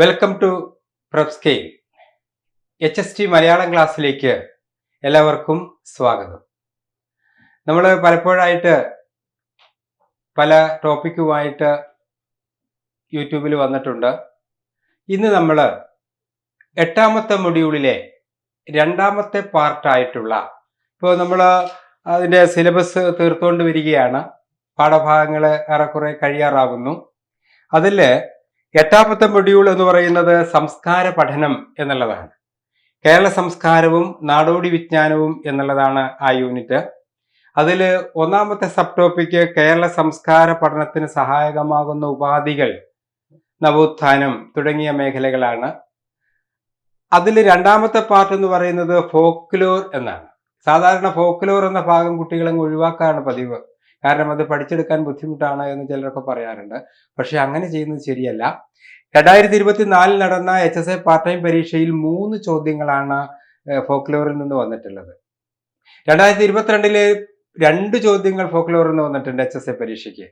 Welcome to probscale H S T Malayalam ക്ലാസ്സിലേക്ക് എല്ലാവർക്കും സ്വാഗതം. നമ്മൾ പലപ്പോഴായിട്ട് പല ടോപ്പിക്കുമായിട്ട് യൂട്യൂബിൽ വന്നിട്ടുണ്ട്. ഇന്ന് നമ്മൾ എട്ടാമത്തെ മൊഡ്യൂളിലെ രണ്ടാമത്തെ പാർട്ടായിട്ടുള്ള ഇപ്പോൾ നമ്മൾ അതിന്റെ സിലബസ് തീർത്തുകൊണ്ട് വരികയാണ്. പാഠഭാഗങ്ങൾ ഏറെക്കുറെ കഴിയാറാകുന്നു അതിൽ എട്ടാമത്തെ മൊഡ്യൂൾ എന്ന് പറയുന്നത് സംസ്കാര പഠനം എന്നുള്ളതാണ്. കേരള സംസ്കാരവും നാടോടി വിജ്ഞാനവും എന്നുള്ളതാണ് ആ യൂണിറ്റ് അതിൽ ഒന്നാമത്തെ സബ് ടോപ്പിക്ക് കേരള സംസ്കാര പഠനത്തിന് സഹായകമാകുന്ന ഉപാധികൾ നവോത്ഥാനം തുടങ്ങിയ മേഖലകളാണ്. അതിൽ രണ്ടാമത്തെ പാർട്ട് എന്ന് പറയുന്നത് ഫോക്ലോർ എന്നാണ്. സാധാരണ ഫോക്ലോർ എന്ന ഭാഗം കുട്ടികളെ ഒഴിവാക്കാറാണ് പതിവ്. കാരണം അത് പഠിച്ചെടുക്കാൻ ബുദ്ധിമുട്ടാണ് എന്ന് ചിലരൊക്കെ പറയാറുണ്ട്. പക്ഷെ അങ്ങനെ ചെയ്യുന്നത് ശരിയല്ല. രണ്ടായിരത്തി ഇരുപത്തിനാലിൽ നടന്ന H S A part time പരീക്ഷയിൽ മൂന്ന് ചോദ്യങ്ങളാണ് ഫോക്ലോറിൽ നിന്ന് വന്നിട്ടുള്ളത്. രണ്ടായിരത്തി ഇരുപത്തിരണ്ടിലെ രണ്ട് ചോദ്യങ്ങൾ ഫോക്ലോറിൽ നിന്ന് വന്നിട്ടുണ്ട് എച്ച് എസ് എ പരീക്ഷയ്ക്ക്.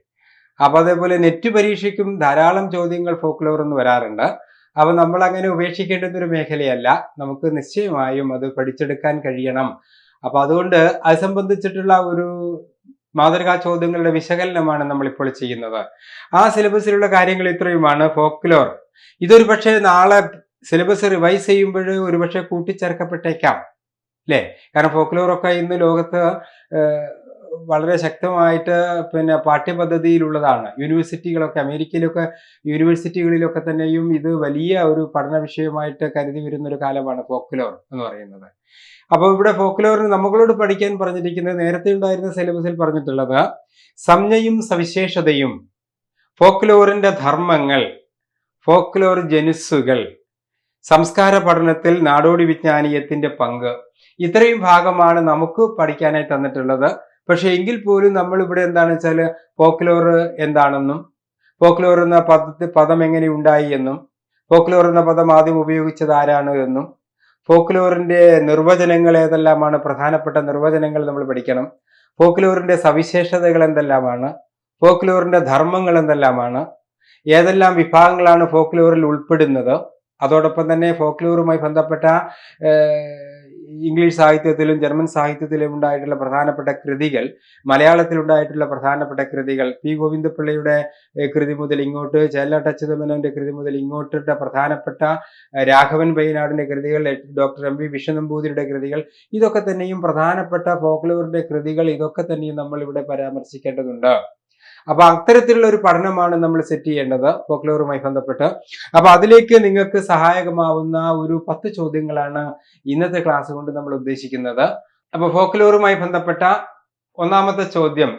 അപ്പൊ അതേപോലെ നെറ്റ് പരീക്ഷയ്ക്കും ധാരാളം ചോദ്യങ്ങൾ ഫോക്ലോറിൽ നിന്ന് വരാറുണ്ട്. അപ്പൊ നമ്മൾ അങ്ങനെ ഉപേക്ഷിക്കേണ്ടുന്ന ഒരു മേഖലയല്ല. നമുക്ക് നിശ്ചയമായും അത് പഠിച്ചെടുക്കാൻ കഴിയണം. അപ്പൊ അതുകൊണ്ട് അത് സംബന്ധിച്ചിട്ടുള്ള ഒരു മാതൃകാ ചോദ്യങ്ങളുടെ വിശകലനമാണ് നമ്മൾ ഇപ്പോൾ ചെയ്യുന്നത്. ആ സിലബസിലുള്ള കാര്യങ്ങൾ ഇത്രയുമാണ്. ഫോക്ലോർ ഇതൊരു പക്ഷേ നാളെ സിലബസ് റിവൈസ് ചെയ്യുമ്പോൾ ഒരുപക്ഷെ കൂട്ടിച്ചേർക്കപ്പെട്ടേക്കാം. അല്ലേ? കാരണം ഫോക്ലോറൊക്കെ ഇന്ന് ലോകത്ത് വളരെ ശക്തമായിട്ട് പിന്നെ പാഠ്യപദ്ധതിയിലുള്ളതാണ്. യൂണിവേഴ്സിറ്റികളൊക്കെ അമേരിക്കയിലൊക്കെ യൂണിവേഴ്സിറ്റികളിലൊക്കെ തന്നെയും ഇത് വലിയ ഒരു പഠന വിഷയമായിട്ട് കരുതി വരുന്ന ഒരു കാലമാണ് ഫോക്ലോർ എന്ന് പറയുന്നത്. അപ്പോൾ ഇവിടെ ഫോക്ലോറിന് നമ്മളോട് പഠിക്കാൻ പറഞ്ഞിരിക്കുന്നത് നേരത്തെ ഉണ്ടായിരുന്ന സിലബസിൽ പറഞ്ഞിട്ടുള്ളത് സംജ്ഞയും സവിശേഷതയും ഫോക്ലോറിന്റെ ധർമ്മങ്ങൾ ഫോക്ലോർ ജനുസുകൾ സംസ്കാര പഠനത്തിൽ നാടോടി വിജ്ഞാനീയത്തിന്റെ പങ്ക്. ഇത്രയും ഭാഗമാണ് നമുക്ക് പഠിക്കാനായി തന്നിട്ടുള്ളത്. പക്ഷെ എങ്കിൽ പോലും നമ്മൾ ഇവിടെ എന്താണെന്ന് വെച്ചാൽ പോക്ലോർ എന്താണെന്നും പോക്ലോർ എന്ന പദത്തെ പദം എങ്ങനെ ഉണ്ടായി എന്നും ഫോക്ലോർ എന്ന പദം ആദ്യം ഉപയോഗിച്ചത് ആരാണ് എന്നും ഫോക്ലോറിന്റെ നിർവചനങ്ങൾ ഏതെല്ലാമാണ് പ്രധാനപ്പെട്ട നിർവചനങ്ങൾ നമ്മൾ പഠിക്കണം ഫോക്ലോറിന്റെ സവിശേഷതകൾ എന്തെല്ലാമാണ് ഫോക്ലോറിന്റെ ധർമ്മങ്ങൾ എന്തെല്ലാമാണ് ഏതെല്ലാം വിഭാഗങ്ങളാണ് ഫോക്ലോറിൽ ഉൾപ്പെടുന്നത് അതോടൊപ്പം തന്നെ ഫോക്ലോറുമായി ബന്ധപ്പെട്ട ഇംഗ്ലീഷ് സാഹിത്യത്തിലും ജർമ്മൻ സാഹിത്യത്തിലും ഉണ്ടായിട്ടുള്ള പ്രധാനപ്പെട്ട കൃതികൾ മലയാളത്തിൽ ഉണ്ടായിട്ടുള്ള പ്രധാനപ്പെട്ട കൃതികൾ പി ഗോവിന്ദപിള്ളയുടെ കൃതി മുതൽ ഇങ്ങോട്ട് ചേല്ലാട്ട് അച്യുതമേനോന്റെ കൃതി മുതൽ ഇങ്ങോട്ടുള്ള പ്രധാനപ്പെട്ട രാഘവൻ പയ്യനാടിന്റെ കൃതികൾ ഡോക്ടർ എം വി വിഷ്ണുനമ്പൂതിരിയുടെ കൃതികൾ ഇതൊക്കെ തന്നെയും പ്രധാനപ്പെട്ട ഫോക്ലോറിന്റെ കൃതികൾ ഇതൊക്കെ തന്നെയും നമ്മൾ ഇവിടെ പരാമർശിക്കേണ്ടതുണ്ട്. അപ്പൊ അത്തരത്തിലുള്ള ഒരു പഠനമാണ് നമ്മൾ സെറ്റ് ചെയ്യേണ്ടത്. ഫോക്ലോറുമായി ബന്ധപ്പെട്ട്. അപ്പൊ അതിലേക്ക് നിങ്ങൾക്ക് സഹായകമാവുന്ന ഒരു പത്ത് ചോദ്യങ്ങളാണ് ഇന്നത്തെ ക്ലാസ് കൊണ്ട് നമ്മൾ ഉദ്ദേശിക്കുന്നത്. അപ്പൊ ഫോക്ലോറുമായി ബന്ധപ്പെട്ട ഒന്നാമത്തെ ചോദ്യം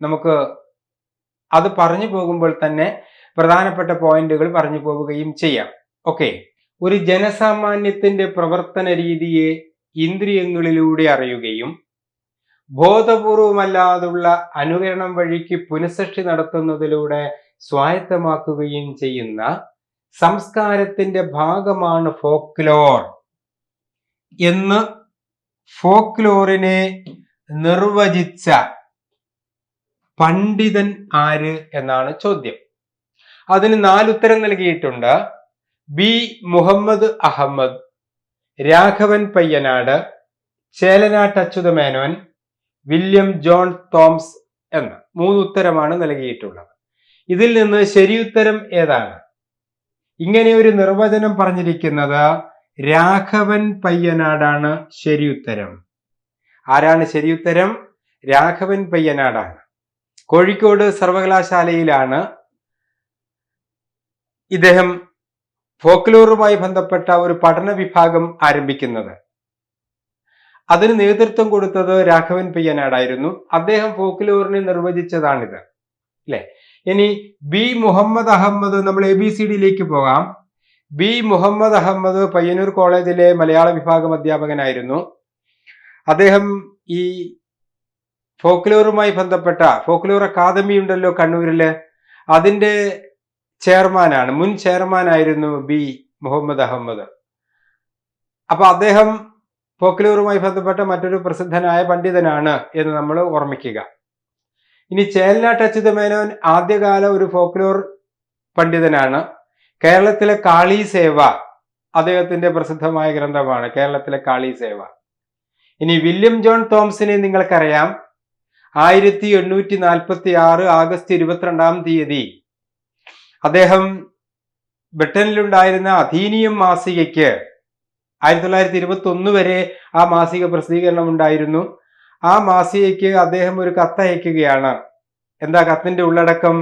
നമുക്ക് അത് പറഞ്ഞു പോകുമ്പോൾ തന്നെ പ്രധാനപ്പെട്ട പോയിന്റുകൾ പറഞ്ഞു പോവുകയും ചെയ്യാം. ഓക്കെ ഒരു ജനസാമാന്യത്തിന്റെ പ്രവർത്തന രീതിയെ ഇന്ദ്രിയങ്ങളിലൂടെ അറിയുകയും ബോധപൂർവമല്ലാതുള്ള അനുകരണം വഴിക്ക് പുനഃസൃഷ്ടി നടത്തുന്നതിലൂടെ സ്വായത്തമാക്കുകയും ചെയ്യുന്ന സംസ്കാരത്തിന്റെ ഭാഗമാണ് ഫോക്ലോർ എന്ന് ഫോക്ലോറിനെ നിർവചിച്ച പണ്ഡിതൻ ആര് എന്നാണ് ചോദ്യം. അതിന് നാലുത്തരം നൽകിയിട്ടുണ്ട്. B. Muhammad Ahmed Raghavan Payyanad Chelanat Achyuta Menon William John Thoms എന്ന് മൂന്ന് ഉത്തരമാണ് നൽകിയിട്ടുള്ളത്. ഇതിൽ നിന്ന് ശരിയുത്തരം ഏതാണ്? ഇങ്ങനെ ഒരു നിർവചനം പറഞ്ഞിരിക്കുന്നത് രാഘവൻ പയ്യനാടാണ് ശരിയുത്തരം. ആരാണ് ശരിയുത്തരം? രാഘവൻ പയ്യനാടാണ്. കോഴിക്കോട് സർവകലാശാലയിലാണ് ഇദ്ദേഹം ഫോക്ലോറുമായി ബന്ധപ്പെട്ട ഒരു പഠന വിഭാഗം ആരംഭിക്കുന്നത്. അതിന് നേതൃത്വം കൊടുത്തത് രാഘവൻ പയ്യനാടായിരുന്നു. അദ്ദേഹം ഫോക്ലോറിനെ നിർവചിച്ചതാണിത്. അല്ലെ? ഇനി ബി മുഹമ്മദ് അഹമ്മദ് നമ്മൾ എ ബി സി ഡിയിലേക്ക് പോകാം. ബി മുഹമ്മദ് അഹമ്മദ് പയ്യന്നൂർ കോളേജിലെ മലയാള വിഭാഗം അധ്യാപകനായിരുന്നു. അദ്ദേഹം ഈ ഫോക്ലോറുമായി ബന്ധപ്പെട്ട ഫോക്ലോർ അക്കാദമി ഉണ്ടല്ലോ കണ്ണൂരിൽ അതിന്റെ ചെയർമാനാണ് മുൻ ചെയർമാനായിരുന്നു ബി മുഹമ്മദ് അഹമ്മദ്. അപ്പൊ അദ്ദേഹം ഫോക്ലോറുമായി ബന്ധപ്പെട്ട മറ്റൊരു പ്രസിദ്ധനായ പണ്ഡിതനാണ് എന്ന് നമ്മൾ ഓർമ്മിക്കുക. ഇനി ചേലനാട്ട് അച്യുതമേനോൻ ആദ്യകാല ഒരു ഫോക്ലോർ പണ്ഡിതനാണ്. കേരളത്തിലെ കാളി സേവ അദ്ദേഹത്തിന്റെ പ്രസിദ്ധമായ ഗ്രന്ഥമാണ് കേരളത്തിലെ കാളി സേവ. ഇനി വില്യം ജോൺ തോംസിനെ നിങ്ങൾക്കറിയാം. ആയിരത്തി എണ്ണൂറ്റി നാൽപ്പത്തി ആറ് ആഗസ്റ്റ് ഇരുപത്തിരണ്ടാം തീയതി അദ്ദേഹം ബ്രിട്ടനിലുണ്ടായിരുന്ന അധീനിയം മാസികയ്ക്ക് ആയിരത്തി തൊള്ളായിരത്തി ഇരുപത്തി ഒന്ന് വരെ ആ മാസിക പ്രസിദ്ധീകരണം ഉണ്ടായിരുന്നു ആ മാസികയ്ക്ക് അദ്ദേഹം ഒരു കത്തയക്കുകയാണ് എന്താ കത്തിന്റെ ഉള്ളടക്കം?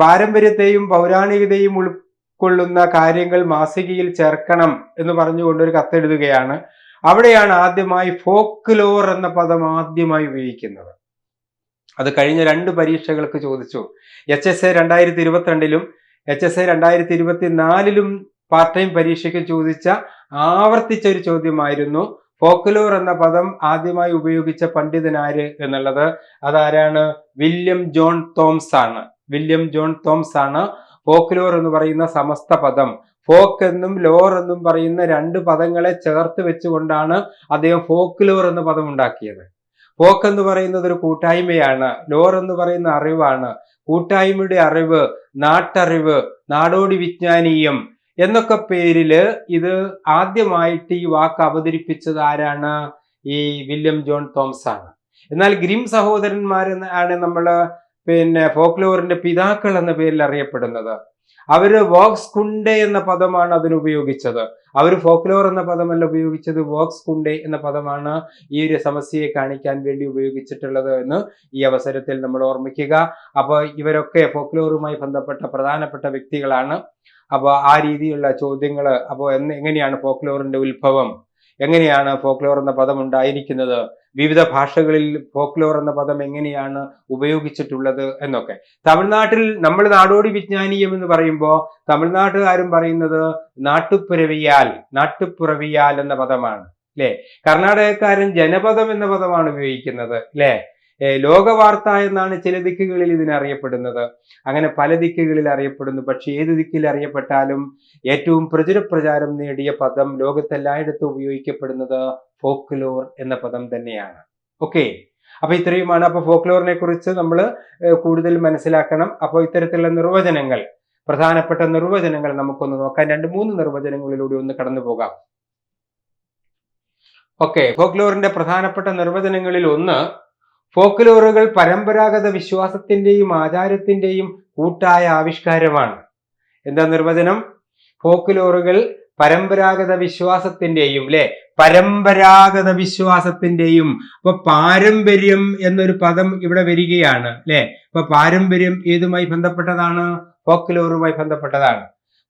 പാരമ്പര്യത്തെയും പൗരാണികതയും ഉൾക്കൊള്ളുന്ന കാര്യങ്ങൾ മാസികയിൽ ചേർക്കണം എന്ന് പറഞ്ഞുകൊണ്ട് ഒരു കത്തെഴുതുകയാണ് അവിടെയാണ് ആദ്യമായി ഫോക്ക് ലോർ എന്ന പദം ആദ്യമായി ഉപയോഗിക്കുന്നത്. അത് കഴിഞ്ഞ രണ്ട് പരീക്ഷകൾക്ക് ചോദിച്ചു. എച്ച് എസ് എ രണ്ടായിരത്തി ഇരുപത്തിരണ്ടിലും എച്ച് എസ് എ രണ്ടായിരത്തി ഇരുപത്തി നാലിലും പാർട്ട് ടൈം പരീക്ഷയ്ക്ക് ചോദിച്ച ആവർത്തിച്ച ഒരു ചോദ്യമായിരുന്നു. പോക്കലൂർ എന്ന പദം ആദ്യമായി ഉപയോഗിച്ച പണ്ഡിതനാര് എന്നുള്ളത്? അതാരാണ്? വില്യം ജോൺ തോംസ് ആണ് വില്യം ജോൺ തോംസ് ആണ് ഫോക്ലോർ എന്ന് പറയുന്ന സമസ്ത പദം. ഫോക്ക് എന്നും ലോർ എന്നും പറയുന്ന രണ്ട് പദങ്ങളെ ചേർത്ത് വെച്ചുകൊണ്ടാണ് അദ്ദേഹം ഫോക്ലോർ എന്ന പദം ഉണ്ടാക്കിയത്. ഫോക്ക് എന്ന് പറയുന്നത് ഒരു കൂട്ടായ്മയാണ്. ലോർ എന്ന് പറയുന്ന അറിവാണ്. കൂട്ടായ്മയുടെ അറിവ് നാട്ടറിവ് നാടോടി വിജ്ഞാനീയം എന്നൊക്കെ പേരിൽ ഇത് ആദ്യമായിട്ട് ഈ വാക്ക് അവതരിപ്പിച്ചത് ആരാണ്? ഈ വില്യം ജോൺ തോംസ് ആണ് എന്നാൽ ഗ്രിം സഹോദരന്മാർ ആണ് നമ്മൾ പിന്നെ ഫോക്ലോറിന്റെ പിതാക്കൾ എന്ന പേരിൽ അറിയപ്പെടുന്നത്. അവർ വോക്സ് കുണ്ടേ എന്ന പദമാണ് അതിന് ഉപയോഗിച്ചത്. അവർ ഫോക്ലോർ എന്ന പദമല്ല ഉപയോഗിച്ചത്. വോക്സ് കുണ്ടേ എന്ന പദമാണ് ഈ ഒരു സമസ്യയെ കാണിക്കാൻ വേണ്ടി ഉപയോഗിച്ചിട്ടുള്ളത് എന്ന് ഈ അവസരത്തിൽ നമ്മൾ ഓർമ്മിക്കുക. അപ്പോൾ ഇവരൊക്കെ ഫോക്ലോറുമായി ബന്ധപ്പെട്ട പ്രധാനപ്പെട്ട വ്യക്തികളാണ്. അപ്പോൾ ആ രീതിയിലുള്ള ചോദ്യങ്ങൾ അപ്പോൾ എന്ന് എങ്ങനെയാണ് ഫോക്ലോറിന്റെ ഉത്ഭവം? എങ്ങനെയാണ് ഫോക്ലോർ എന്ന പദം ഉണ്ടായിരിക്കുന്നത്? വിവിധ ഭാഷകളിൽ ഫോക്ലോർ എന്ന പദം എങ്ങനെയാണ് ഉപയോഗിച്ചിട്ടുള്ളത് എന്നൊക്കെ. തമിഴ്നാട്ടിൽ നമ്മൾ നാടോടി വിജ്ഞാനീയം എന്ന് പറയുമ്പോൾ തമിഴ്നാട്ടുകാരും പറയുന്നത് നാട്ടുപ്പുരവിയാൽ നാട്ടുപ്പുറവിയാൽ എന്ന പദമാണ്. അല്ലെ കർണാടകക്കാരൻ ജനപദം എന്ന പദമാണ് ഉപയോഗിക്കുന്നത്. അല്ലെ ലോകവാർത്ത എന്നാണ് ചില ദിക്കുകളിൽ ഇതിനറിയപ്പെടുന്നത് അങ്ങനെ പല ദിക്കുകളിൽ അറിയപ്പെടുന്നു. പക്ഷേ ഏത് ദിക്കിൽ അറിയപ്പെട്ടാലും ഏറ്റവും പ്രചുരപ്രചാരം നേടിയ പദം ലോകത്തെല്ലായിടത്തും ഉപയോഗിക്കപ്പെടുന്നത് ഫോക്ലോർ എന്ന പദം തന്നെയാണ്. ഓക്കെ? അപ്പൊ ഇത്രയുമാണ്. അപ്പൊ ഫോക്ലോറിനെ കുറിച്ച് നമ്മൾ കൂടുതൽ മനസ്സിലാക്കണം. അപ്പോൾ ഇത്തരത്തിലുള്ള നിർവചനങ്ങൾ പ്രധാനപ്പെട്ട നിർവചനങ്ങൾ നമുക്കൊന്ന് നോക്കാം. രണ്ട് മൂന്ന് നിർവചനങ്ങളിലൂടെ ഒന്ന് കടന്നു പോകാം. ഓക്കെ? ഫോക്ലോറിന്റെ പ്രധാനപ്പെട്ട നിർവചനങ്ങളിൽ ഒന്ന് ഫോക്ലോറുകൾ പരമ്പരാഗത വിശ്വാസത്തിന്റെയും ആചാരത്തിന്റെയും കൂട്ടായ ആവിഷ്കാരമാണ്. എന്താ നിർവചനം? ഫോക്ലോറുകൾ പരമ്പരാഗത വിശ്വാസത്തിന്റെയും അല്ലെ പരമ്പരാഗത വിശ്വാസത്തിന്റെയും. അപ്പൊ പാരമ്പര്യം എന്നൊരു പദം ഇവിടെ വരികയാണ് അല്ലെ അപ്പൊ പാരമ്പര്യം ഏതുമായി ബന്ധപ്പെട്ടതാണ്? ഫോക്ലോറുമായി ബന്ധപ്പെട്ടതാണ്.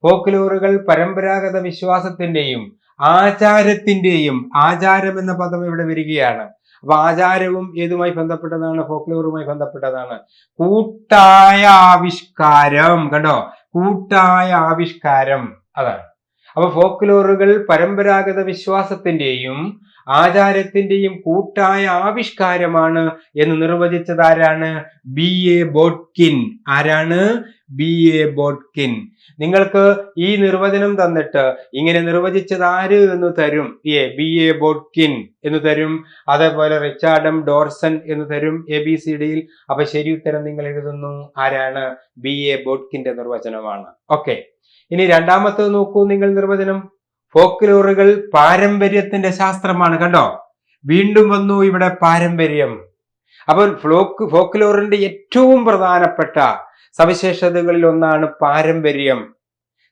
ഫോക്ലോറുകൾ പരമ്പരാഗത വിശ്വാസത്തിന്റെയും ആചാരത്തിന്റെയും ആചാരം എന്ന പദം ഇവിടെ വരികയാണ്. അപ്പൊ ആചാരവും ഏതുമായി ബന്ധപ്പെട്ടതാണ്? ഫോക്ലോറുമായി ബന്ധപ്പെട്ടതാണ്. കൂട്ടായ ആവിഷ്കാരം. കണ്ടോ? കൂട്ടായ ആവിഷ്കാരം. അതാണ്. അപ്പൊ ഫോക്ലോറുകൾ പരമ്പരാഗത വിശ്വാസത്തിന്റെയും ആചാരത്തിന്റെയും കൂട്ടായ ആവിഷ്കാരമാണ് എന്ന് നിർവചിച്ചത് ആരാണ്? ബി എ ബോട്ട്കിൻ ആരാണ്? ബി എ ബോട്ട്കിൻ നിങ്ങൾക്ക് ഈ നിർവചനം തന്നിട്ട് ഇങ്ങനെ നിർവചിച്ചത് ആര് എന്ന് തരും? എ ബി എ ബോട്ട്കിൻ എന്ന് തരും. അതേപോലെ റിച്ചാർഡം ഡോർസൺ എന്ന് തരും. എ ബി സി ഡിയിൽ അപ്പൊ ശരി ഉത്തരം നിങ്ങൾ എഴുതുന്നു. ആരാണ്? ബി എ ബോട്ട്കിന്റെ നിർവചനമാണ്. ഓക്കെ ഇനി രണ്ടാമത്തത് നോക്കൂ നിങ്ങൾ നിർവചനം. ഫോക്ലോറുകൾ പാരമ്പര്യത്തിന്റെ ശാസ്ത്രമാണ് കണ്ടോ? വീണ്ടും വന്നു ഇവിടെ പാരമ്പര്യം. അപ്പോൾ ഫ്ലോക്ക് ഫോക്ലോറിന്റെ ഏറ്റവും പ്രധാനപ്പെട്ട സവിശേഷതകളിൽ ഒന്നാണ് പാരമ്പര്യം.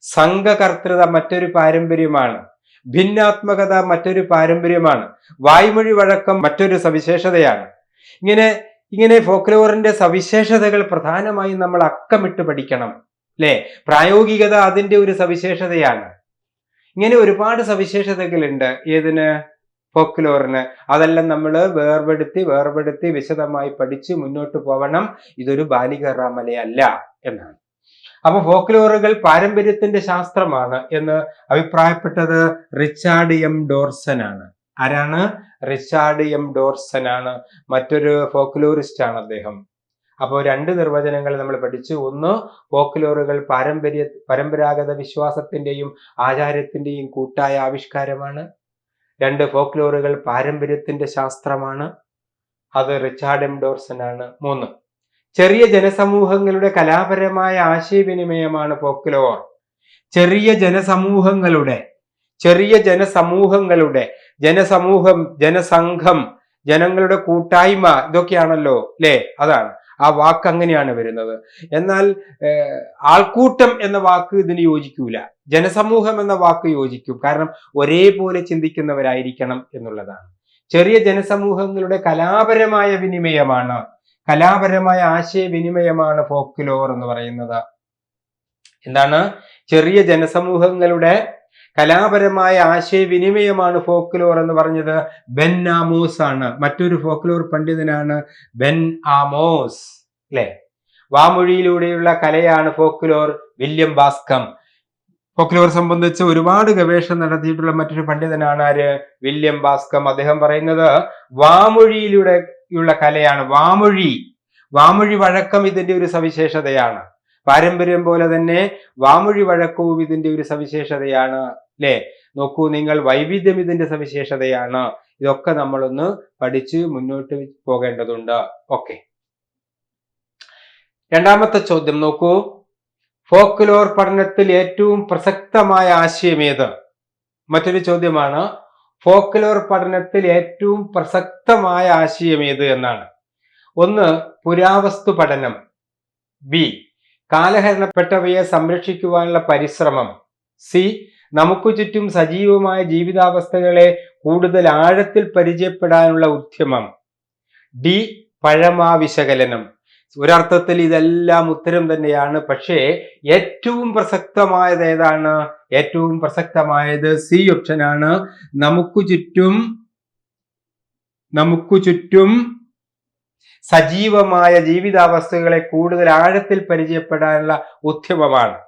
സംഘകർത്തൃത മറ്റൊരു പാരമ്പര്യമാണ്. ഭിന്നാത്മകത മറ്റൊരു പാരമ്പര്യമാണ്. വായ്മൊഴി വഴക്കം മറ്റൊരു സവിശേഷതയാണ്. ഇങ്ങനെ ഇങ്ങനെ ഫോക്ലോറിന്റെ സവിശേഷതകൾ പ്രധാനമായും നമ്മൾ അക്കമിട്ട് പഠിക്കണം അല്ലെ പ്രായോഗികത അതിന്റെ ഒരു സവിശേഷതയാണ്. ഇങ്ങനെ ഒരുപാട് സവിശേഷതകളുണ്ട്. ഏതിന്? ഫോക്ലോറിന് അതെല്ലാം നമ്മൾ വേർപെടുത്തി വേർപെടുത്തി വിശദമായി പഠിച്ച് മുന്നോട്ട് പോകണം ഇതൊരു ബാലിക റാമലയല്ല എന്നാണ്. അപ്പൊ ഫോക്ലോറുകൾ പാരമ്പര്യത്തിന്റെ ശാസ്ത്രമാണ് എന്ന് അഭിപ്രായപ്പെട്ടത് റിച്ചാർഡ് എം ഡോർസൻ ആണ് ആരാണ്? റിച്ചാർഡ് എം ഡോർസൻ ആണ് മറ്റൊരു ഫോക്ലോറിസ്റ്റ് ആണ് അദ്ദേഹം. അപ്പോൾ രണ്ട് നിർവചനങ്ങൾ നമ്മൾ പഠിച്ചു. ഒന്ന് ഫോക്ലോറുകൾ പാരമ്പര്യ പരമ്പരാഗത വിശ്വാസത്തിന്റെയും ആചാരത്തിന്റെയും കൂട്ടായ ആവിഷ്കാരമാണ്. രണ്ട് ഫോക്ലോറുകൾ പാരമ്പര്യത്തിന്റെ ശാസ്ത്രമാണ്. അത് റിച്ചാർഡ് എം ഡോർസൺ ആണ് മൂന്ന് ചെറിയ ജനസമൂഹങ്ങളുടെ കലാപരമായ ആശയവിനിമയമാണ് ഫോക്ലോർ ചെറിയ ജനസമൂഹങ്ങളുടെ ചെറിയ ജനസമൂഹങ്ങളുടെ ജനസമൂഹം ജനസംഘം ജനങ്ങളുടെ കൂട്ടായ്മ ഇതൊക്കെയാണല്ലോ അല്ലേ? അതാണ്. ആ വാക്ക് അങ്ങനെയാണ് വരുന്നത്. എന്നാൽ ആൾക്കൂട്ടം എന്ന വാക്ക് ഇതിന് യോജിക്കൂല. ജനസമൂഹം എന്ന വാക്ക് യോജിക്കും. കാരണം ഒരേപോലെ ചിന്തിക്കുന്നവരായിരിക്കണം എന്നുള്ളതാണ്. ചെറിയ ജനസമൂഹങ്ങളുടെ കലാപരമായ വിനിമയമാണ് കലാപരമായ ആശയവിനിമയമാണ് ഫോക്ലോർ എന്ന് പറയുന്നത്. എന്താണ്? ചെറിയ ജനസമൂഹങ്ങളുടെ കലാപരമായ ആശയവിനിമയമാണ് ഫോക്ലോർ എന്ന് പറഞ്ഞത്. ബെൻ ആമോസ് ആണ്. മറ്റൊരു ഫോക്ലോർ പണ്ഡിതനാണ് ബെൻ ആമോസ്. അല്ലെ വാമൊഴിയിലൂടെയുള്ള കലയാണ് ഫോക്ലോർ വില്യം ബാസ്കം ഫോക്ലോർ സംബന്ധിച്ച് ഒരുപാട് ഗവേഷണം നടത്തിയിട്ടുള്ള മറ്റൊരു പണ്ഡിതനാണ് ആര്? വില്യം ബാസ്കം അദ്ദേഹം പറയുന്നത് വാമൊഴിയിലൂടെയുള്ള കലയാണ്. വാമൊഴി. വാമൊഴി വഴക്കം ഇതിന്റെ ഒരു സവിശേഷതയാണ്. പാരമ്പര്യം പോലെ തന്നെ വാമൊഴി വഴക്കവും ഇതിന്റെ ഒരു സവിശേഷതയാണ് അല്ലെ? നോക്കൂ നിങ്ങൾ വൈവിധ്യം ഇതിന്റെ സവിശേഷതയാണ്. ഇതൊക്കെ നമ്മളൊന്ന് പഠിച്ച് മുന്നോട്ട് പോകേണ്ടതുണ്ട്. ഓക്കെ. രണ്ടാമത്തെ ചോദ്യം നോക്കൂ. ഫോക്ലോർ പഠനത്തിൽ ഏറ്റവും പ്രസക്തമായ ആശയം ഏത്? മറ്റൊരു ചോദ്യമാണ് ഫോക്ലോർ പഠനത്തിൽ ഏറ്റവും പ്രസക്തമായ ആശയം ഏത് എന്നാണ്. ഒന്ന് പുരാവസ്തു പഠനം. ബി കാലഹരണപ്പെട്ടവയെ സംരക്ഷിക്കുവാനുള്ള പരിശ്രമം. സി. നമുക്ക് ചുറ്റും സജീവമായ ജീവിതാവസ്ഥകളെ കൂടുതൽ ആഴത്തിൽ പരിചയപ്പെടാനുള്ള ഉദ്യമം. ഡി. പഴമാ വിശകലനം ഒരർത്ഥത്തിൽ ഇതെല്ലാം ഉത്തരം തന്നെയാണ്. പക്ഷേ ഏറ്റവും പ്രസക്തമായത് ഏതാണ്? ഏറ്റവും പ്രസക്തമായത് സി ഓപ്ഷനാണ് നമുക്ക് ചുറ്റും നമുക്ക് ചുറ്റും സജീവമായ ജീവിതാവസ്ഥകളെ കൂടുതൽ ആഴത്തിൽ പരിചയപ്പെടാനുള്ള ഉദ്യമമാണ്.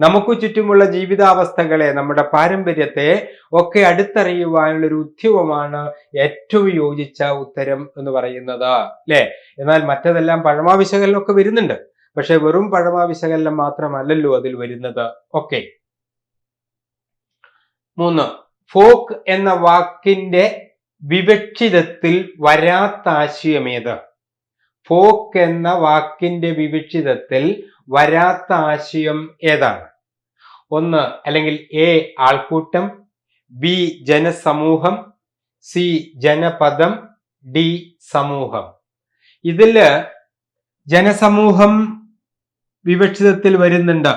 നമുക്ക് ചുറ്റുമുള്ള ജീവിതാവസ്ഥകളെ നമ്മുടെ പാരമ്പര്യത്തെ ഒക്കെ അടുത്തറിയുവാനുള്ള ഒരു ഉദ്യമമാണ് ഏറ്റവും യോജിച്ച ഉത്തരം എന്ന് പറയുന്നത് അല്ലേ? എന്നാൽ മറ്റതെല്ലാം പഴമാ വിശകലനമൊക്കെ വരുന്നുണ്ട്. പക്ഷെ വെറും പഴമാ വിശകലനം മാത്രമല്ലല്ലോ അതിൽ വരുന്നത്. ഓക്കെ. മൂന്ന്. ഫോക്ക് എന്ന വാക്കിന്റെ വിവക്ഷിതത്തിൽ വരാത്ത ആശയമേത് ഫോക്ക് എന്ന വാക്കിന്റെ വിവക്ഷിതത്തിൽ വരാത്ത ആശയം ഏതാണ്? ഒന്ന് അല്ലെങ്കിൽ എ ആൾക്കൂട്ടം ബി ജനസമൂഹം സി ജനപദം ഡി സമൂഹം. ഇതിൽ ജനസമൂഹം വിവക്ഷിതത്തിൽ വരുന്നുണ്ട്.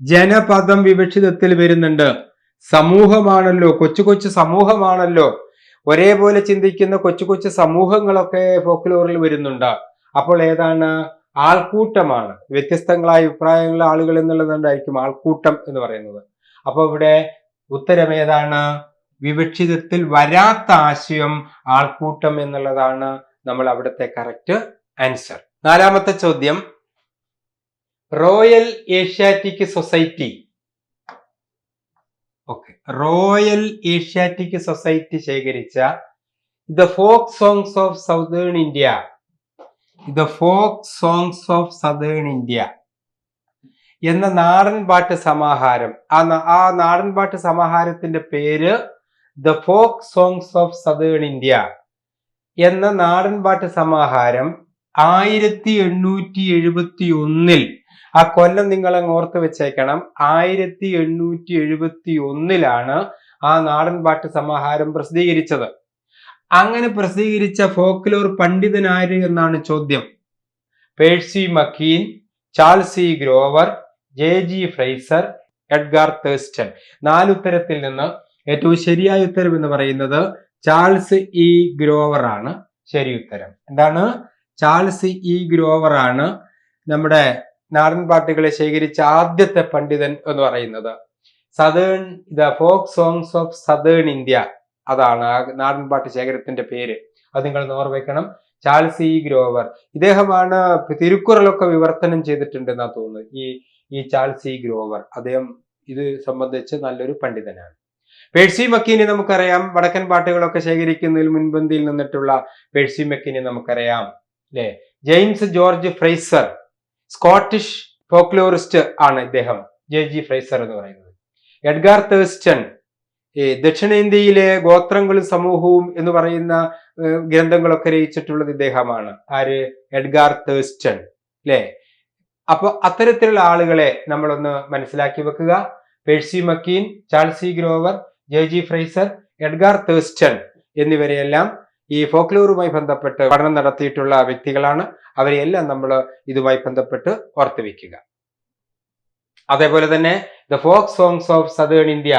ജനപദം വിവക്ഷിതത്തിൽ വരുന്നുണ്ട്. സമൂഹമാണല്ലോ കൊച്ചു കൊച്ചു സമൂഹമാണല്ലോ. ഒരേപോലെ ചിന്തിക്കുന്ന കൊച്ചു കൊച്ചു സമൂഹങ്ങളൊക്കെ ഫോക്ലോറിൽ വരുന്നുണ്ട്. അപ്പോൾ ഏതാണ്? ആൾക്കൂട്ടമാണ്. വ്യത്യസ്തങ്ങളായ അഭിപ്രായങ്ങളുള്ള ആളുകൾ എന്നുള്ളതുകൊണ്ടായിരിക്കും ആൾക്കൂട്ടം എന്ന് പറയുന്നത്. അപ്പൊ ഇവിടെ ഉത്തരം ഏതാണ്? വിവക്ഷിതത്തിൽ വരാത്ത ആശയം ആൾക്കൂട്ടം എന്നുള്ളതാണ് നമ്മൾ അവിടുത്തെ കറക്റ്റ് ആൻസർ നാലാമത്തെ ചോദ്യം. Royal asiatic society okay royal asiatic society ശേഖരിച്ച the folk songs of southern India the folk songs of southern India എന്ന നാടൻ പാട്ട് സമാഹാരം. ആ ആ നാടൻ പാട്ട് സമാഹാരത്തിന്റെ പേര് the folk songs of southern India എന്ന നാടൻ പാട്ട് സമാഹാരം ആയിരത്തി എണ്ണൂറ്റി എഴുപത്തി ഒന്നിൽ ആ കൊല്ലം നിങ്ങൾ അങ്ങ് ഓർത്ത് വെച്ചേക്കണം. ആയിരത്തി എണ്ണൂറ്റി എഴുപത്തി ഒന്നിലാണ് ആ നാടൻ പാട്ട് സമാഹാരം പ്രസിദ്ധീകരിച്ചത്. അങ്ങനെ പ്രസിദ്ധീകരിച്ച ഫോക്ലോർ പണ്ഡിതനാര് എന്നാണ് ചോദ്യം. Percy Macqueen Charles E Grover J G Frazer Edgar Thurston നാലുത്തരത്തിൽ നിന്ന് ഏറ്റവും ശരിയായ ഉത്തരം എന്ന് പറയുന്നത് ചാൾസ് ഇ ഗ്രോവർ ആണ്. ശരി ഉത്തരം. എന്താണ്? ചാൾസ് ഇ ഗ്രോവർ ആണ് നമ്മുടെ നാടൻ പാട്ടുകളെ ശേഖരിച്ച ആദ്യത്തെ പണ്ഡിതൻ എന്ന് പറയുന്നത്. Southern the folk songs of southern India അതാണ് ആ നാടൻ പാട്ട് ശേഖരത്തിന്റെ പേര്. അത് നിങ്ങൾ ഓർമ്മിക്കണം ചാൾസ് ഇ ഗ്രോവർ. ഇദ്ദേഹമാണ് തിരുക്കുറലൊക്കെ വിവർത്തനം ചെയ്തിട്ടുണ്ടെന്നാ തോന്നുന്നു ഈ ഈ ചാൾസ് ഇ ഗ്രോവർ. അദ്ദേഹം ഇത് സംബന്ധിച്ച് നല്ലൊരു പണ്ഡിതനാണ്. പേഴ്സി മക്കീനെ നമുക്കറിയാം. വടക്കൻ പാട്ടുകളൊക്കെ ശേഖരിക്കുന്നതിൽ മുൻപന്തിയിൽ നിന്നിട്ടുള്ള പേഴ്സി മക്കീനെ നമുക്കറിയാം. അല്ലെ James George Frazer. Scottish folklorist ആണ് ഇദ്ദേഹം ജെ ജി ഫ്രൈസർ എന്ന് പറയുന്നത്. എഡ്ഗാർ തേസ്റ്റൺ ഈ ദക്ഷിണേന്ത്യയിലെ ഗോത്രങ്ങളും സമൂഹവും എന്ന് പറയുന്ന ഗ്രന്ഥങ്ങളൊക്കെ രചിച്ചിട്ടുള്ളത് ഇദ്ദേഹമാണ്. ആര്? എഡ്ഗാർ തേസ്റ്റൺ അല്ലെ അപ്പൊ അത്തരത്തിലുള്ള ആളുകളെ നമ്മളൊന്ന് മനസ്സിലാക്കി വെക്കുക. Percy Macqueen Charles E Grover J G Frazer Edgar Thurston എന്നിവരെയെല്ലാം ഈ ഫോക്ലോറുമായി ബന്ധപ്പെട്ട് പഠനം നടത്തിയിട്ടുള്ള വ്യക്തികളാണ്. അവരെയെല്ലാം നമ്മൾ ഇതുമായി ബന്ധപ്പെട്ട് ഓർത്തു വെക്കുക. അതേപോലെ തന്നെ the folk songs of southern India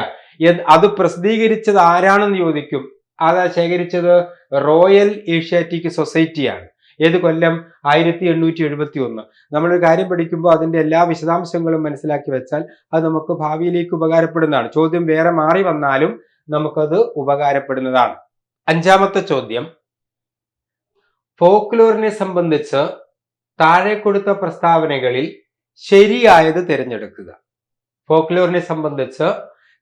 അത് പ്രസിദ്ധീകരിച്ചത് ആരാണെന്ന് ചോദിക്കും. അത് ശേഖരിച്ചത് റോയൽ ഏഷ്യാറ്റിക് സൊസൈറ്റിയാണ് ഏത് കൊല്ലം? ആയിരത്തി എണ്ണൂറ്റി എഴുപത്തി ഒന്ന് നമ്മളൊരു കാര്യം പഠിക്കുമ്പോൾ അതിന്റെ എല്ലാ വിശദാംശങ്ങളും മനസ്സിലാക്കി വെച്ചാൽ അത് നമുക്ക് ഭാവിയിലേക്ക് ഉപകാരപ്പെടുന്നതാണ്. ചോദ്യം വേറെ മാറി വന്നാലും നമുക്കത് ഉപകാരപ്പെടുന്നതാണ്. അഞ്ചാമത്തെ ചോദ്യം. ഫോക്ലോറിനെ സംബന്ധിച്ച് താഴെ കൊടുത്ത പ്രസ്താവനകളിൽ ശരിയായത് തിരഞ്ഞെടുക്കുക. ഫോക്ലോറിനെ സംബന്ധിച്ച്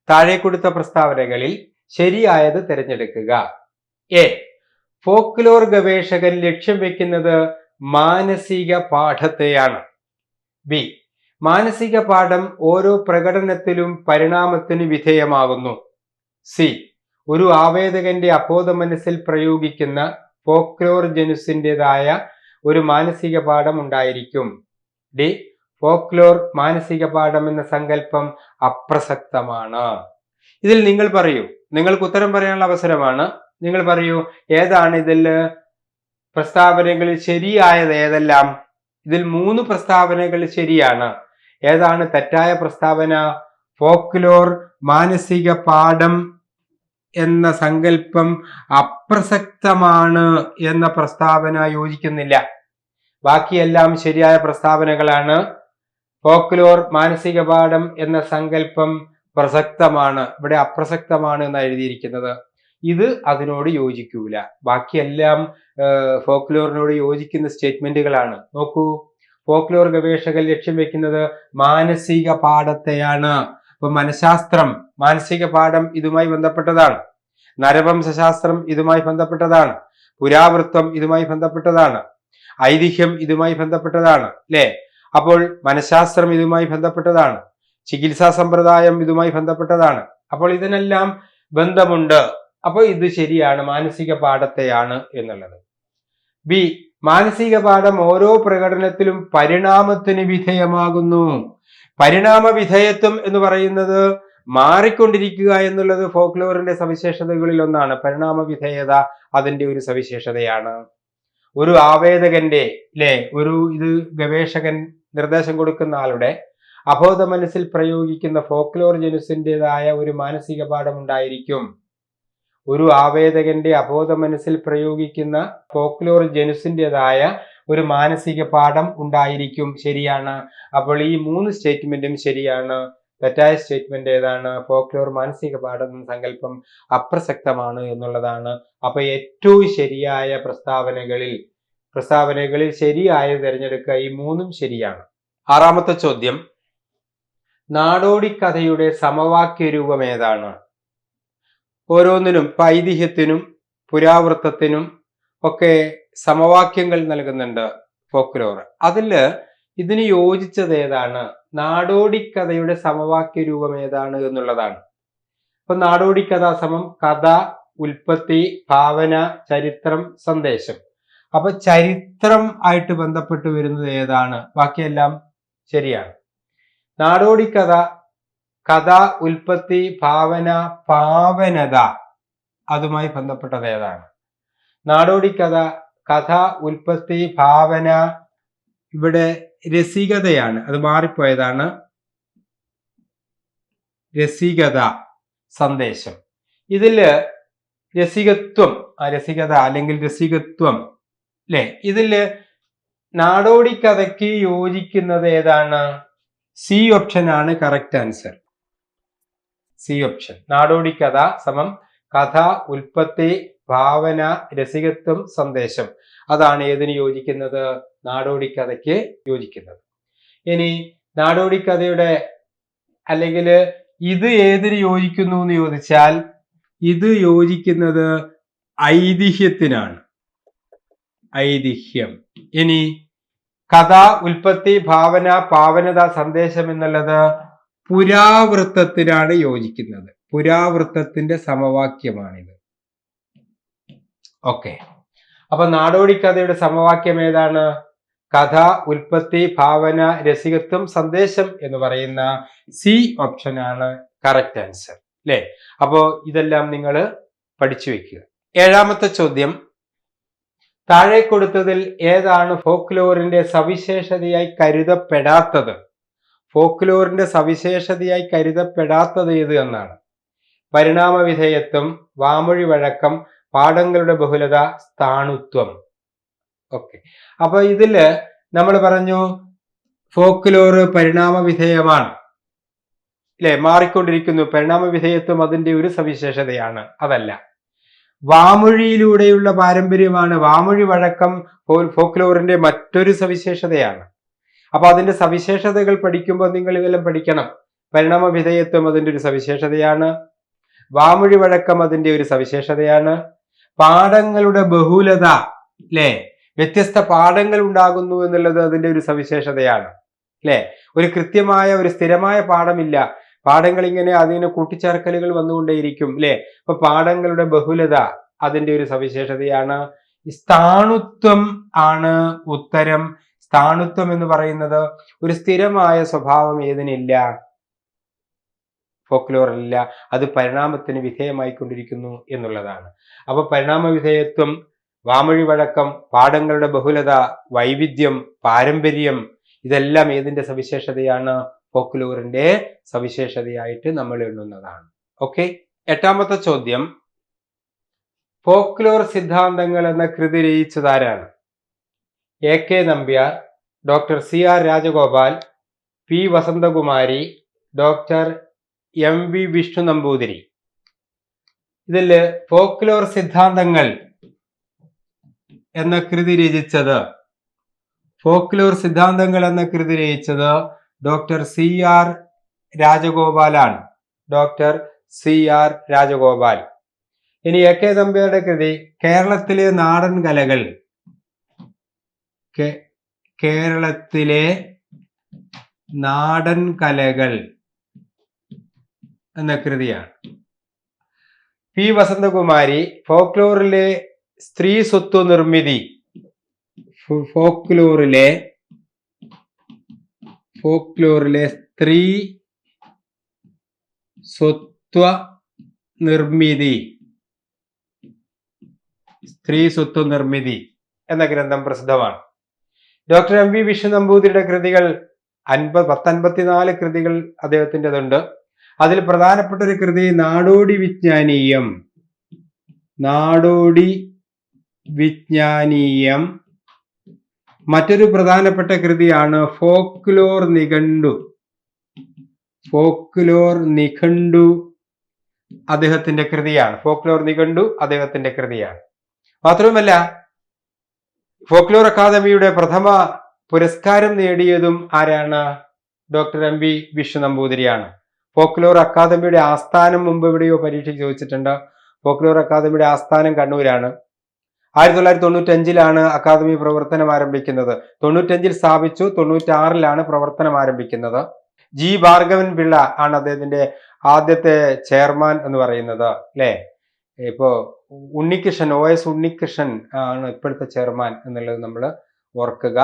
താഴെ കൊടുത്ത പ്രസ്താവനകളിൽ ശരിയായത് തിരഞ്ഞെടുക്കുക. എ ഫോക്ലോർ ഗവേഷകൻ ലക്ഷ്യം വെക്കുന്നത് മാനസിക പാഠത്തെയാണ്. ബി മാനസിക പാഠം ഓരോ പ്രകടനത്തിലും പരിണാമത്തിന് വിധേയമാകുന്നു. സി ഒരു ആവേദകന്റെ അബോധ മനസ്സിൽ പ്രയോഗിക്കുന്ന ഫോക്ലോർ ജനുസിന്റെതായ ഒരു മാനസിക പാഠം ഉണ്ടായിരിക്കും. ഡി ഫോക്ലോർ മാനസിക പാഠം എന്ന സങ്കല്പം അപ്രസക്തമാണ്. ഇതിൽ നിങ്ങൾ പറയൂ. നിങ്ങൾക്ക് ഉത്തരം പറയാനുള്ള അവസരമാണ്. നിങ്ങൾ പറയൂ ഏതാണ് ഇതിൽ പ്രസ്താവനകളിൽ ശരിയായത് ഏതെല്ലാം? ഇതിൽ മൂന്ന് പ്രസ്താവനകൾ ശരിയാണ്. ഏതാണ് തെറ്റായ പ്രസ്താവന? ഫോക്ലോർ മാനസിക പാഠം എന്ന സങ്കല്പം അപ്രസക്തമാണ് എന്ന പ്രസ്താവന യോജിക്കുന്നില്ല. ബാക്കിയെല്ലാം ശരിയായ പ്രസ്താവനകളാണ്. ഫോക്ലോർ മാനസിക പാഠം എന്ന സങ്കല്പം പ്രസക്തമാണ്. ഇവിടെ അപ്രസക്തമാണ് എന്ന് എഴുതിയിരിക്കുന്നത്. ഇത് അതിനോട് യോജിക്കൂല. ബാക്കിയെല്ലാം ഫോക്ലോറിനോട് യോജിക്കുന്ന സ്റ്റേറ്റ്മെന്റുകളാണ്. നോക്കൂ. ഫോക്ലോർ ഗവേഷകർ ലക്ഷ്യം വെക്കുന്നത് മാനസിക പാഠത്തെയാണ്. അപ്പൊ മനഃശാസ്ത്രം മാനസിക പാഠം ഇതുമായി ബന്ധപ്പെട്ടതാണ്. നരവംശാസ്ത്രം ഇതുമായി ബന്ധപ്പെട്ടതാണ്. പുരാവൃത്തം ഇതുമായി ബന്ധപ്പെട്ടതാണ്. ഐതിഹ്യം ഇതുമായി ബന്ധപ്പെട്ടതാണ് അല്ലേ? അപ്പോൾ മനഃശാസ്ത്രം ഇതുമായി ബന്ധപ്പെട്ടതാണ്. ചികിത്സാ സമ്പ്രദായം ഇതുമായി ബന്ധപ്പെട്ടതാണ്. അപ്പോൾ ഇതിനെല്ലാം ബന്ധമുണ്ട്. അപ്പോൾ ഇത് ശരിയാണ് മാനസിക പാഠത്തെയാണ് എന്നുള്ളത്. ബി മാനസിക പാഠം ഓരോ പ്രകടനത്തിലും പരിണാമത്തിന് വിധേയമാകുന്നു. പരിണാമ വിധേയത്വം എന്ന് പറയുന്നത് മാറിക്കൊണ്ടിരിക്കുക എന്നുള്ളത് ഫോക്ലോറിന്റെ സവിശേഷതകളിൽ ഒന്നാണ് പരിണാമ വിധേയത അതിന്റെ ഒരു സവിശേഷതയാണ്. ഒരു ആവേദകന്റെ അല്ലെ ഒരു ഇത് ഗവേഷകൻ നിർദ്ദേശം കൊടുക്കുന്ന ആളുടെ അബോധ മനസ്സിൽ പ്രയോഗിക്കുന്ന ഫോക്ലോർ ജനുസിന്റെതായ ഒരു മാനസിക പാഠം ഉണ്ടായിരിക്കും. ഒരു ആവേദകന്റെ അബോധ മനസ്സിൽ പ്രയോഗിക്കുന്ന ഫോക്ലോർ ജനുസിന്റെതായ ഒരു മാനസിക പാഠം ഉണ്ടായിരിക്കും ശരിയാണ്. അപ്പോൾ ഈ മൂന്ന് സ്റ്റേറ്റ്മെന്റും ശരിയാണ്. തെറ്റായ സ്റ്റേറ്റ്മെന്റ് ഏതാണ്? ഫോക്ലോർ മാനസിക പാഠം സങ്കല്പം അപ്രസക്തമാണ് എന്നുള്ളതാണ്. അപ്പൊ ഏറ്റവും ശരിയായ പ്രസ്താവനകളിൽ പ്രസ്താവനകളിൽ ശരിയായ തിരഞ്ഞെടുക്കുക ഈ മൂന്നും ശരിയാണ്. ആറാമത്തെ ചോദ്യം. നാടോടിക്കഥയുടെ സമവാക്യ രൂപം ഏതാണ്? ഓരോന്നിനും ഐതിഹ്യത്തിനും പുരാവൃത്തത്തിനും ഒക്കെ സമവാക്യങ്ങൾ നൽകുന്നുണ്ട് ഫോക്ലോർ അതിൽ ഇതിന് യോജിച്ചത് ഏതാണ്? നാടോടിക്കഥയുടെ സമവാക്യ രൂപം ഏതാണ് എന്നുള്ളതാണ്. അപ്പൊ നാടോടിക്കഥ സമം കഥ ഉൽപ്പത്തി ഭാവന ചരിത്രം സന്ദേശം. അപ്പൊ ചരിത്രം ആയിട്ട് ബന്ധപ്പെട്ട് വരുന്നത് ഏതാണ്? ബാക്കിയെല്ലാം ശരിയാണ്. നാടോടിക്കഥ കഥ ഉൽപ്പത്തി ഭാവന പാവനത അതുമായി ബന്ധപ്പെട്ടത് ഏതാണ്? നാടോടിക്കഥ കഥ ഉൽപ്പത്തി ഭാവന ഇവിടെ രസികതയാണ്. അത് മാറിപ്പോയതാണ് രസികത സന്ദേശം. ഇതിൽ രസികത്വം രസികത അല്ലെങ്കിൽ രസികത്വം അല്ലെ ഇതിൽ നാടോടി കഥയ്ക്ക് യോജിക്കുന്നത് ഏതാണ്? സി ഓപ്ഷൻ ആണ് കറക്റ്റ് ആൻസർ. C option. നാടോടി കഥ സമം കഥ ഉൽപ്പത്തി ഭാവന രസികത്വം സന്ദേശം. അതാണ് ഏതിന് യോജിക്കുന്നത്? നാടോടി കഥയ്ക്ക് യോജിക്കുന്നത്. ഇനി നാടോടി കഥയുടെ അല്ലെങ്കിൽ ഇത് ഏതിന് യോജിക്കുന്നു എന്ന് ചോദിച്ചാൽ ഇത് യോജിക്കുന്നത് ഐതിഹ്യത്തിനാണ്. ഐതിഹ്യം. ഇനി കഥ ഉൽപ്പത്തി ഭാവന പാവനത സന്ദേശം എന്നുള്ളത് പുരാവൃത്തത്തിനാണ് യോജിക്കുന്നത്. പുരാവൃത്തത്തിന്റെ സമവാക്യമാണിത്. ഓക്കെ. അപ്പൊ നാടോടി കഥയുടെ സമവാക്യം ഏതാണ്? കഥ ഉൽപ്പത്തി ഭാവന രസികത്വം സന്ദേശം എന്ന് പറയുന്ന സി ഓപ്ഷൻ ആണ് കറക്റ്റ് ആൻസർ. അല്ലേ അപ്പോ ഇതെല്ലാം നിങ്ങൾ പഠിച്ചു വെക്കുക. ഏഴാമത്തെ ചോദ്യം. താഴെ കൊടുത്തതിൽ ഏതാണ് ഫോക്ലോറിന്റെ സവിശേഷതയായി കരുതപ്പെടാത്തത്? ഫോക്ലോറിന്റെ സവിശേഷതയായി കരുതപ്പെടാത്തത് ഏത് എന്നാണ്? പരിണാമ വിധേയത്വം വാമൊഴി വഴക്കം പാഠങ്ങളുടെ ബഹുലത സ്ഥാണുത്വം. ഓക്കെ. അപ്പൊ ഇതിൽ നമ്മൾ പറഞ്ഞു ഫോക്ലോറ് പരിണാമ വിധേയമാണ്. അല്ലെ മാറിക്കൊണ്ടിരിക്കുന്നു. പരിണാമ വിധേയത്വം അതിന്റെ ഒരു സവിശേഷതയാണ്. അതല്ല. വാമൊഴിയിലൂടെയുള്ള പാരമ്പര്യമാണ്. വാമൊഴി വഴക്കം ഫോക്ലോറിന്റെ മറ്റൊരു സവിശേഷതയാണ്. അപ്പൊ അതിന്റെ സവിശേഷതകൾ പഠിക്കുമ്പോൾ നിങ്ങൾ ഇതെല്ലാം പഠിക്കണം. പരിണാമ വിധേയത്വം അതിന്റെ ഒരു സവിശേഷതയാണ്. വാമൊഴി വഴക്കം അതിന്റെ ഒരു സവിശേഷതയാണ്. പാഠങ്ങളുടെ ബഹുലത അല്ലേ വ്യത്യസ്ത പാഠങ്ങൾ ഉണ്ടാകുന്നു എന്നുള്ളത് അതിന്റെ ഒരു സവിശേഷതയാണ് അല്ലേ ഒരു കൃത്യമായ ഒരു സ്ഥിരമായ പാഠമില്ല. പാഠങ്ങൾ ഇങ്ങനെ അതിന് കൂട്ടിച്ചേർക്കലുകൾ വന്നുകൊണ്ടേയിരിക്കും അല്ലേ അപ്പൊ പാഠങ്ങളുടെ ബഹുലത അതിന്റെ ഒരു സവിശേഷതയാണ്. സ്ഥാണുത്വം ആണ് ഉത്തരം. സ്ഥാണുത്വം എന്ന് പറയുന്നത് ഒരു സ്ഥിരമായ സ്വഭാവം ഏതിനില്ല. ഫോക്ലോറിലില്ല അത് പരിണാമത്തിന് വിധേയമായിക്കൊണ്ടിരിക്കുന്നു എന്നുള്ളതാണ്. അപ്പൊ പരിണാമ വിധേയത്വം വാമൊഴി വഴക്കം പാഠങ്ങളുടെ ബഹുലത വൈവിധ്യം പാരമ്പര്യം ഇതെല്ലാം ഏതിന്റെ സവിശേഷതയാണ്? ഫോക്ലോറിന്റെ സവിശേഷതയായിട്ട് നമ്മൾ എണ്ണുന്നതാണ്. ഓക്കെ എട്ടാമത്തെ ചോദ്യം. ഫോക്ലോർ സിദ്ധാന്തങ്ങൾ എന്ന കൃതി രചിച്ചതാരാണ്? A K Nambiar doctor C R Rajagopal P Vasanthakumari doctor M V Vishnu Namboothiri. ഇതിൽ ഫോക്ലോർ സിദ്ധാന്തങ്ങൾ എന്ന കൃതി രചിച്ചത്. ഫോക്ലോർ സിദ്ധാന്തങ്ങൾ എന്ന കൃതി രചിച്ചത് doctor C R രാജഗോപാലാണ്. Doctor C R Rajagopal. ഇനി എ കെ തമ്പിയുടെ കൃതി കേരളത്തിലെ നാടൻ കലകൾ. കേരളത്തിലെ നാടൻ കലകൾ. എന്ന കൃതിയാണ്. പി. വസന്തകുമാരി ഫോക്ലോറിലെ സ്ത്രീ സ്വത്വ നിർമ്മിതി. ഫോക്ലോറിലെ ഫോക്ലോറിലെ സ്ത്രീ സ്വത്വ നിർമ്മിതി. സ്ത്രീ സ്വത്വ നിർമ്മിതി എന്ന ഗ്രന്ഥം പ്രസിദ്ധമാണ്. ഡോക്ടർ എം വി വിഷ്ണു നമ്പൂതിരിയുടെ കൃതികൾ അൻപത് പത്തൻപത്തിനാല് കൃതികൾ അദ്ദേഹത്തിന്റെതുണ്ട്. അതിൽ പ്രധാനപ്പെട്ട ഒരു കൃതി നാടോടി വിജ്ഞാനീയം. നാടോടി വിജ്ഞാനീയം. മറ്റൊരു പ്രധാനപ്പെട്ട കൃതിയാണ് ഫോക്ലോർ നിഘണ്ടു. ഫോക്ലോർ നിഘണ്ടു അദ്ദേഹത്തിന്റെ കൃതിയാണ്. ഫോക്ലോർ നിഘണ്ടു അദ്ദേഹത്തിന്റെ കൃതിയാണ്. മാത്രവുമല്ല ഫോക്ലോർ അക്കാദമിയുടെ പ്രഥമ പുരസ്കാരം നേടിയതും ആരാണ്? ഡോക്ടർ എം വി വിഷ്ണു നമ്പൂതിരിയാണ്. ഫോക്ലോർ അക്കാദമിയുടെ ആസ്ഥാനം മുമ്പ് എവിടെയോ പരീക്ഷയ്ക്ക് ചോദിച്ചിട്ടുണ്ട്. ഫോക്ലോർ അക്കാദമിയുടെ ആസ്ഥാനം കണ്ണൂരാണ്. ആയിരത്തി തൊള്ളായിരത്തി തൊണ്ണൂറ്റഞ്ചിലാണ് അക്കാദമി പ്രവർത്തനം ആരംഭിക്കുന്നത്. തൊണ്ണൂറ്റഞ്ചിൽ സ്ഥാപിച്ചു തൊണ്ണൂറ്റാറിലാണ് പ്രവർത്തനം ആരംഭിക്കുന്നത്. ജി ഭാർഗവൻ പിള്ള ആണ് അദ്ദേഹത്തിന്റെ ആദ്യത്തെ ചെയർമാൻ എന്ന് പറയുന്നത് അല്ലേ? ഇപ്പോ ഉണ്ണികൃഷ്ണൻ ഒ എസ് ഉണ്ണികൃഷ്ണൻ ആണ് ഇപ്പോഴത്തെ ചെയർമാൻ എന്നുള്ളത് നമ്മൾ ഓർക്കുക.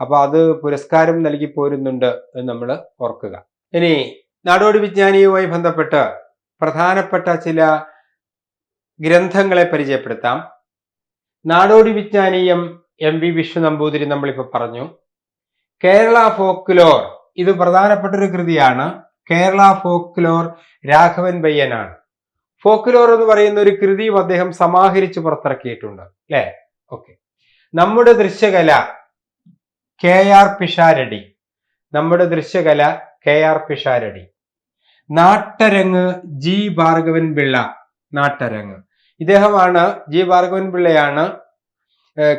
അപ്പൊ അത് പുരസ്കാരം നൽകി പോരുന്നുണ്ട് എന്ന് നമ്മൾ ഓർക്കുക. ഇനി നാടോടി വിജ്ഞാനിയുമായി ബന്ധപ്പെട്ട് പ്രധാനപ്പെട്ട ചില ഗ്രന്ഥങ്ങളെ പരിചയപ്പെടുത്താം. നാടോടി വിജ്ഞാനീയം എം വി വിഷ്ണു നമ്പൂതിരി നമ്മളിപ്പോ പറഞ്ഞു. കേരള ഫോക്ലോർ ഇത് പ്രധാനപ്പെട്ട ഒരു കൃതിയാണ്. കേരള ഫോക്ലോർ രാഘവൻ ബയ്യനാണ്. ഫോക്ലോർ എന്ന് പറയുന്ന ഒരു കൃതിയും അദ്ദേഹം സമാഹരിച്ച് പുറത്തിറക്കിയിട്ടുണ്ട് അല്ലേ? ഓക്കെ. നമ്മുടെ ദൃശ്യകല കെ ആർ പിഷാരടി. നമ്മുടെ ദൃശ്യകല K R Pisharody. നാട്ടരങ്ങ് G Bhargavan Pillai. നാട്ടരങ്ങ്. ഇദ്ദേഹമാണ് ജി ഭാർഗവൻ പിള്ളയാണ്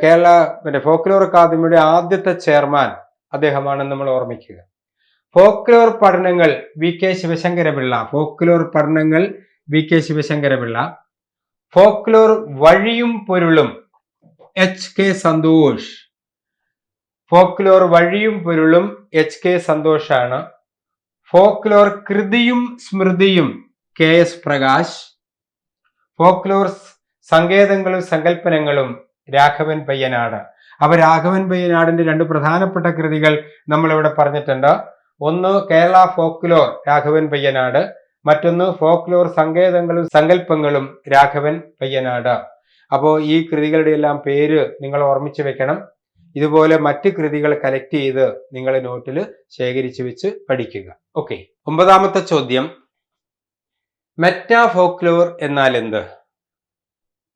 കേരള മറ്റേ ഫോക്ലോർ അക്കാദമിയുടെ ആദ്യത്തെ ചെയർമാൻ അദ്ദേഹമാണ് നമ്മൾ ഓർമ്മിക്കുക. ഫോക്ലോർ പഠനങ്ങൾ വി കെ ശിവശങ്കരപിള്ള ഫോക്ലോർ പഠനങ്ങൾ വി കെ ശിവശങ്കരപിള്ള ഫോക്ലോർ വഴിയും പൊരുളും എച്ച് കെ സന്തോഷ്. ഫോക്ലോർ വഴിയും പൊരുളും എച്ച് കെ സന്തോഷാണ്. ഫോക്ലോർ കൃതിയും സ്മൃതിയും കെ എസ് പ്രകാശ്. ഫോക്ലോർ സങ്കേതങ്ങളും സങ്കല്പനങ്ങളും രാഘവൻ പയ്യനാട്. അപ്പൊ രാഘവൻ പയ്യനാടിന്റെ രണ്ട് പ്രധാനപ്പെട്ട കൃതികൾ നമ്മളിവിടെ പറഞ്ഞിട്ടുണ്ട്. ഒന്ന് കേരള ഫോക്ലോർ രാഘവൻ പയ്യനാട് മറ്റൊന്ന് ഫോക്ലോർ സങ്കേതങ്ങളും സങ്കല്പങ്ങളും രാഘവൻ പയ്യനാട്. അപ്പോൾ ഈ കൃതികളുടെ എല്ലാം പേര് നിങ്ങൾ ഓർമ്മിച്ച് വെക്കണം. ഇതുപോലെ മറ്റ് കൃതികൾ കലക്ട് ചെയ്ത് നിങ്ങൾ നോട്ടിൽ ശേഖരിച്ചു വെച്ച് പഠിക്കുക. ഓക്കെ ഒമ്പതാമത്തെ ചോദ്യം. മെറ്റാഫോക്ലോർ എന്നാൽ എന്ത്?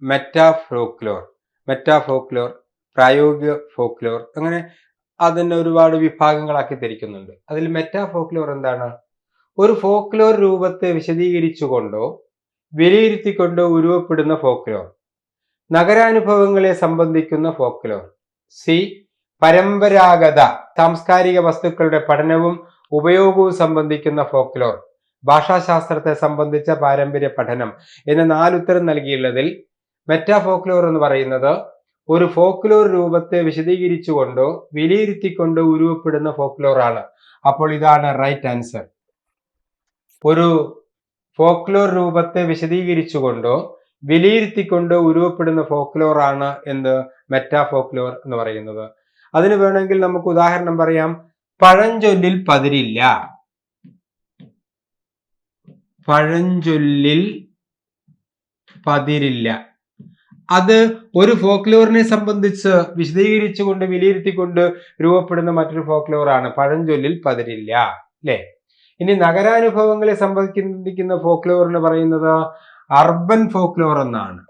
മെറ്റാഫോക്ലോർ മെറ്റാഫോക്ലോർ പ്രായോഗിക ഫോക്ലോർ അങ്ങനെ അതിനെ ഒരുപാട് വിഭാഗങ്ങളാക്കി തിരിക്കുന്നുണ്ട്. അതിൽ മെറ്റാഫോക്ലോർ എന്താണ്? ഒരു ഫോക്ലോർ രൂപത്തെ വിശദീകരിച്ചുകൊണ്ടോ വിലയിരുത്തിക്കൊണ്ടോ ഉരുവപ്പെടുന്ന ഫോക്ലോർ നഗരാനുഭവങ്ങളെ സംബന്ധിക്കുന്ന ഫോക്ലോർ സി. പരമ്പരാഗത സാംസ്കാരിക വസ്തുക്കളുടെ പഠനവും ഉപയോഗവും സംബന്ധിക്കുന്ന ഫോക്ലോർ ഭാഷാശാസ്ത്രത്തെ സംബന്ധിച്ച പാരമ്പര്യ പഠനം എന്ന നാലുത്തരം നൽകിയുള്ളതിൽ മെറ്റാ ഫോക്ലോർ എന്ന് പറയുന്നത് ഒരു ഫോക്ലോർ രൂപത്തെ വിശദീകരിച്ചുകൊണ്ടോ വിലയിരുത്തിക്കൊണ്ടോ ഉരുവപ്പെടുന്ന ഫോക്ലോർ ആണ്. അപ്പോൾ ഇതാണ് റൈറ്റ് ആൻസർ ഒരു ഫോക്ലോർ രൂപത്തെ വിശദീകരിച്ചുകൊണ്ടോ വിലയിരുത്തിക്കൊണ്ട് ഉരുവപ്പെടുന്ന ഫോക്ലോർ ആണ് എന്ത്? മെറ്റാ ഫോക്ലോർ എന്ന് പറയുന്നത്. അതിന് വേണമെങ്കിൽ നമുക്ക് ഉദാഹരണം പറയാം. പഴഞ്ചൊല്ലിൽ പതിരില്ല. പഴഞ്ചൊല്ലിൽ പതിരില്ല. അത് ഒരു ഫോക്ലോറിനെ സംബന്ധിച്ച് വിശദീകരിച്ചുകൊണ്ട് വിലയിരുത്തിക്കൊണ്ട് രൂപപ്പെടുന്ന മറ്റൊരു ഫോക്ലോർ ആണ് പഴഞ്ചൊല്ലിൽ പതിരില്ല. അല്ലേ ഇനി നഗരാനുഭവങ്ങളെ സംബന്ധിക്കുന്ന ഫോക്ലോർ എന്ന് പറയുന്നത് അർബൻ ഫോക്ലോർ എന്നാണ്.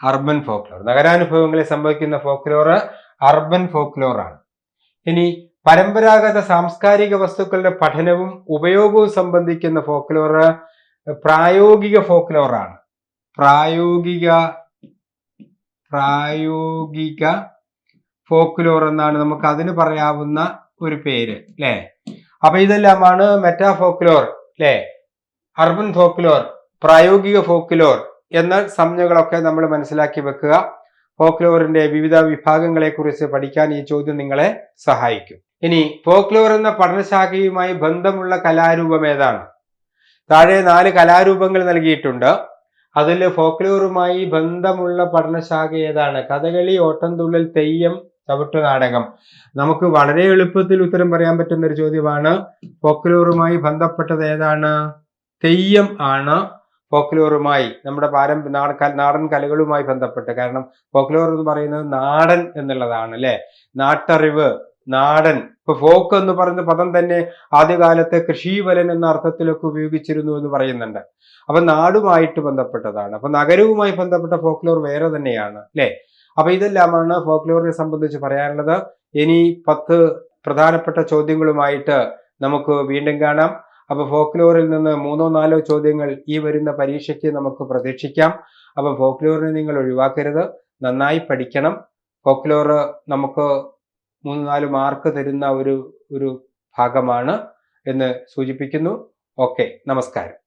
Urban folklore. നഗരാനുഭവങ്ങളിൽ സംഭവിക്കുന്ന ഫോക്ലോർ അർബൻ ഫോക്ലോർ ആണ്. ഇനി പരമ്പരാഗത സാംസ്കാരിക വസ്തുക്കളുടെ പഠനവും ഉപയോഗവും സംബന്ധിക്കുന്ന ഫോക്ലോർ പ്രായോഗിക ഫോക്ലോർ ആണ്. പ്രായോഗിക പ്രായോഗിക ഫോക്ലോർ എന്നാണ് നമുക്ക് അതിന് പറയാവുന്ന ഒരു പേര് അല്ലേ? അപ്പൊ ഇതെല്ലാമാണ് മെറ്റാ ഫോക്ലോർ അല്ലേ? അർബൻ ഫോക്ലോർ പ്രായോഗിക ഫോക്ലോർ എന്ന സംജ്ഞകളൊക്കെ നമ്മൾ മനസ്സിലാക്കി വെക്കുക. ഫോക്ലോറിന്റെ വിവിധ വിഭാഗങ്ങളെ കുറിച്ച് പഠിക്കാൻ ഈ ചോദ്യം നിങ്ങളെ സഹായിക്കും. ഇനി ഫോക്ലോർ എന്ന പഠനശാഖയുമായി ബന്ധമുള്ള കലാരൂപം ഏതാണ്? താഴെ നാല് കലാരൂപങ്ങൾ നൽകിയിട്ടുണ്ട്. അതിൽ ഫോക്ലോറുമായി ബന്ധമുള്ള പഠനശാഖ ഏതാണ്? കഥകളി ഓട്ടംതുള്ളൽ തെയ്യം ചവിട്ടു നാടകം. നമുക്ക് വളരെ എളുപ്പത്തിൽ ഉത്തരം പറയാൻ പറ്റുന്ന ഒരു ചോദ്യമാണ് ഫോക്ലോറുമായി ബന്ധപ്പെട്ടത് ഏതാണ്? തെയ്യം ആണ് ഫോക്ലോറുമായി നമ്മുടെ പാരമ്പ നാടൻ കലകളുമായി ബന്ധപ്പെട്ട്. കാരണം ഫോക്ലോർ എന്ന് പറയുന്നത് നാടൻ എന്നുള്ളതാണ് അല്ലെ? നാട്ടറിവ് നാടൻ. ഇപ്പൊ ഫോക്ക് എന്ന് പറയുന്ന പദം തന്നെ ആദ്യകാലത്തെ കൃഷിവലൻ എന്ന അർത്ഥത്തിലൊക്കെ ഉപയോഗിച്ചിരുന്നു എന്ന് പറയുന്നുണ്ട്. അപ്പൊ നാടുമായിട്ട് ബന്ധപ്പെട്ടതാണ്. അപ്പൊ നഗരവുമായി ബന്ധപ്പെട്ട ഫോക്ലോർ വേറെ തന്നെയാണ് അല്ലെ? അപ്പൊ ഇതെല്ലാമാണ് ഫോക്ലോറിനെ സംബന്ധിച്ച് പറയാനുള്ളത്. ഇനി പത്ത് പ്രധാനപ്പെട്ട ചോദ്യങ്ങളുമായിട്ട് നമുക്ക് വീണ്ടും കാണാം. അപ്പൊ ഫോക്ലോറിൽ നിന്ന് മൂന്നോ നാലോ ചോദ്യങ്ങൾ ഈ വരുന്ന പരീക്ഷയ്ക്ക് നമുക്ക് പ്രതീക്ഷിക്കാം. അപ്പൊ ഫോക്ലോറിനെ നിങ്ങൾ ഒഴിവാക്കരുത്. നന്നായി പഠിക്കണം. ഫോക്ലോർ നമുക്ക് മൂന്ന് നാല് മാർക്ക് തരുന്ന ഒരു ഒരു ഭാഗമാണ് എന്ന് സൂചിപ്പിക്കുന്നു. ഓക്കെ നമസ്കാരം.